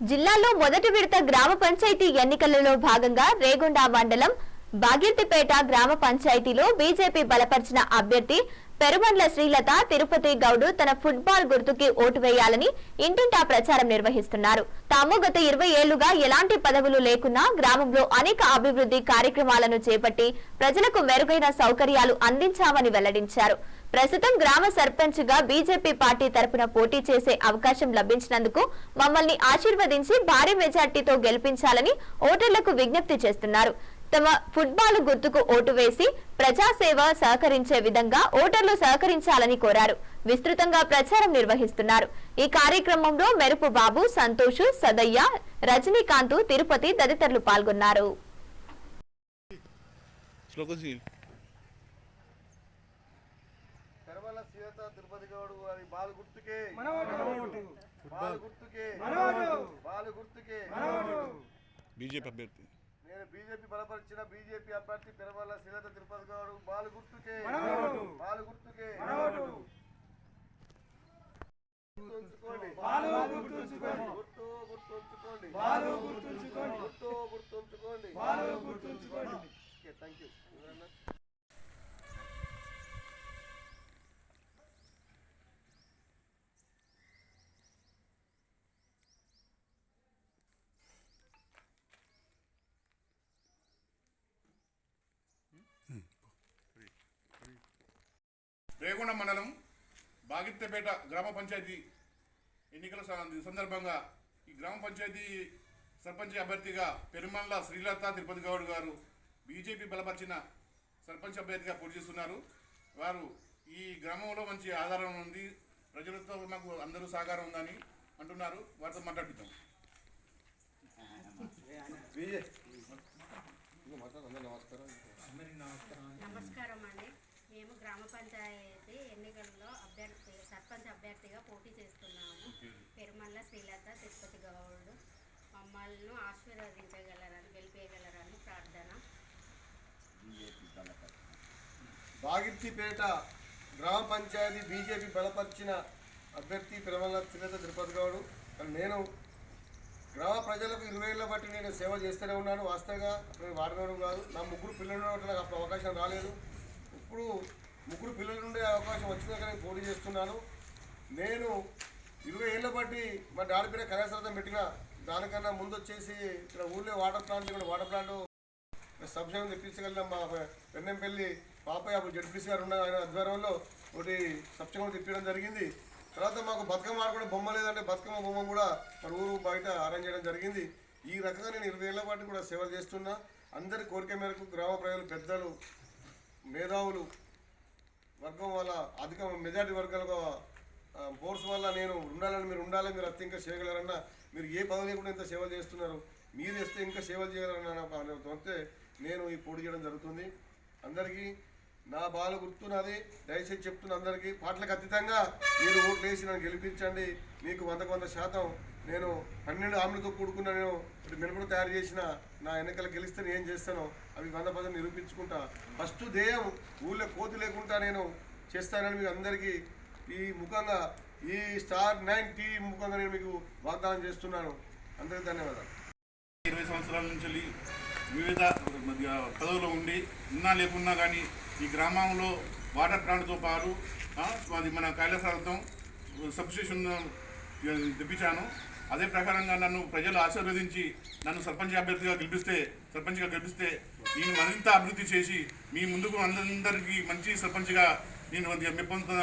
జిల్లాలో మొదటి విడత గ్రామ పంచాయతీ ఎన్నికలలో భాగంగా రేగొండ మండలం బాగిర్తిపేట గ్రామ పంచాయతీలో బీజేపీ బలపరిచిన అభ్యర్థి పెరుమండ్ల శ్రీలత తిరుపతి గౌడు తన ఫుట్బాల్ గుర్తుకి ఓటు వేయాలని ఇంటింటా ప్రచారం నిర్వహిస్తున్నారు. తాము గత ఇరవై ఏళ్ళుగా ఎలాంటి పదవులు లేకున్నా గ్రామంలో అనేక అభివృద్ధి కార్యక్రమాలను చేపట్టి ప్రజలకు మెరుగైన సౌకర్యాలు అందించామని వెల్లడించారు. ప్రస్తుతం గ్రామ సర్పంచ్గా బీజేపీ పార్టీ తరపున పోటీ చేసే అవకాశం లభించినందుకు మమ్మల్ని ఆశీర్వదించి భారీ మెజార్టీతో గెలిపించాలని ఓటర్లకు విజ్ఞప్తి చేస్తున్నారు. తమ ఫుట్బాల్ గుర్తుకు ఓటు వేసి ప్రజాసేవ సహకరించే విధంగా ఓటర్లు సహకరించాలని కోరారు. విస్తృతంగా ప్రచారం నిర్వహిస్తున్నారు. ఈ కార్యక్రమంలో మెరుపు బాబు సంతోష్ సదయ్య రజనీకాంత్ తిరుపతి తదితరులు పాల్గొన్నారు. శ్లోకశీల్ తెరవల సీత తిరుపతి గౌడు వారి బాలు గుర్తుకే. మనోడు బాలు గుర్తుకే. మనోడు బాలు గుర్తుకే. బీజేపీ అభ్యర్థి. నేను బీజేపీ బలపరిచిన బీజేపీ అభ్యర్థి పెరవల్ల శ్రీలత తిరుపతి గౌడు. బాలు గుర్తుకే. బాలు గుర్తుకే. గుర్తుంచుకోండి. గుర్తు గుర్తుంచుకోండి. గుర్తు గుర్తుంచుకోండి. రేగొండ మండలం బాగిత్తపేట గ్రామ పంచాయతీ ఎన్నికల సందర్భంగా ఈ గ్రామ పంచాయతీ సర్పంచ్ అభ్యర్థిగా పెరుమల్ల శ్రీలత తిరుపతి గౌడ్ గారు బీజేపీ బలపరిచిన సర్పంచ్ అభ్యర్థిగా పోటీ చేస్తున్నారు. వారు ఈ గ్రామంలో మంచి ఆధారం ఉంది. ప్రజలతో మాకు అందరూ సహకారం ఉందని అంటున్నారు. వారితో మాట్లాడుతాం నమస్కారం అండి మేము గ్రామ పంచాయతీ ఎన్నికల్లో అభ్యర్థి సర్పంచ్ అభ్యర్థిగా పోటీ చేస్తున్నాము పెరుమల్ల శ్రీలత తిరుపతి గౌడ్ మమ్మల్ని ఆశీర్వదించగలరని గెలిపేయగలరని ప్రార్థన. బాగిర్తిపేట గ్రామ పంచాయతీ బీజేపీ బలపరిచిన అభ్యర్థి పిలవల చిన్నత తిరుపతి గౌడు. నేను గ్రామ ప్రజలకు ఇరవై ఏళ్ళ బట్టి నేను సేవ చేస్తూనే ఉన్నాను. వాస్తవంగా నేను వాడడం కాదు. నా ముగ్గురు పిల్లలు నాకు అప్పుడు అవకాశం రాలేదు. ఇప్పుడు ముగ్గురు పిల్లలు ఉండే అవకాశం వచ్చినాక నేను పోటీ చేస్తున్నాను. నేను ఇరవై ఏళ్ళ బట్టి మా డాడీ పేరు కళాశాలతో పెట్టిన దానికన్నా ముందు వచ్చేసి ఇక్కడ ఊళ్ళో వాటర్ ప్లాంట్ కూడా వాటర్ ప్లాంట్. సబ్సిడీ తెప్పించగలిగిన మా పెన్నెంపల్లి పాపయ్య అప్పుడు జడ్పీసీ గారు ఉన్న ఆయన ఆధ్వర్యంలో ఒకటి సబ్సిడీ తెప్పించడం జరిగింది. తర్వాత మాకు బతుకమ్మ ఆడ కూడా బొమ్మ లేదంటే బతుకమ్మ బొమ్మ కూడా మన ఊరు బయట అరేంజ్ చేయడం జరిగింది. ఈ రకంగా నేను ఇరవై ఏళ్ళ పాటు కూడా సేవలు చేస్తున్నా. అందరి కోరిక మేరకు గ్రామ ప్రజలు పెద్దలు మేధావులు వర్గం వల్ల అధిక మెజార్టీ వర్గాలుగా బోర్స్ ఫోర్స్ వల్ల నేను ఉండాలని మీరు ఉండాలని మీరు అత్త ఇంకా చేయగలరన్న మీరు ఏ పదవి లేకుండా ఇంత సేవలు చేస్తున్నారు? మీరు వేస్తే ఇంకా సేవలు చేయగలరన్న ఒక నేను ఈ పోటీ చేయడం జరుగుతుంది. అందరికీ నా బాల గుర్తున్నది దయచేసి చెప్తున్న అందరికీ పాటలకు అతీతంగా మీరు ఓట్లు వేసి నన్ను గెలిపించండి. మీకు వందకు వంద శాతం నేను పన్నెండు ఆమెలతో కూడుకున్న నేను ఇప్పుడు తయారు చేసిన నా ఎన్నికలు గెలిస్తే నేను ఏం చేస్తానో అవి వంద పదం నిరూపించుకుంటా. ఫస్ట్ ధ్యేయం ఊళ్ళో కోతి లేకుండా నేను చేస్తానని మీకు అందరికీ ఈ ముఖంగా ఈ స్టార్ నైన్ టీవీ ముఖంగా నేను మీకు వాగ్దానం చేస్తున్నాను. అందరికీ ధన్యవాదాలు. ఇరవై సంవత్సరాల నుంచి వివిధ పదవులు ఉండి ఉన్నా లేకున్నా కానీ ఈ గ్రామంలో వాటర్ ప్లాంట్తో పాటు అది మన కైలాసార్థం సబ్స్టేషన్ తెప్పించాను. అదే ప్రకారంగా నన్ను ప్రజలు ఆశీర్వదించి నన్ను సర్పంచ్ అభ్యర్థిగా గెలిపిస్తే సర్పంచ్గా గెలిపిస్తే నేను మరింత అభివృద్ధి చేసి మీ ముందుకు అందరికీ మంచి సర్పంచ్గా నేను మెప్పొందుతున్నా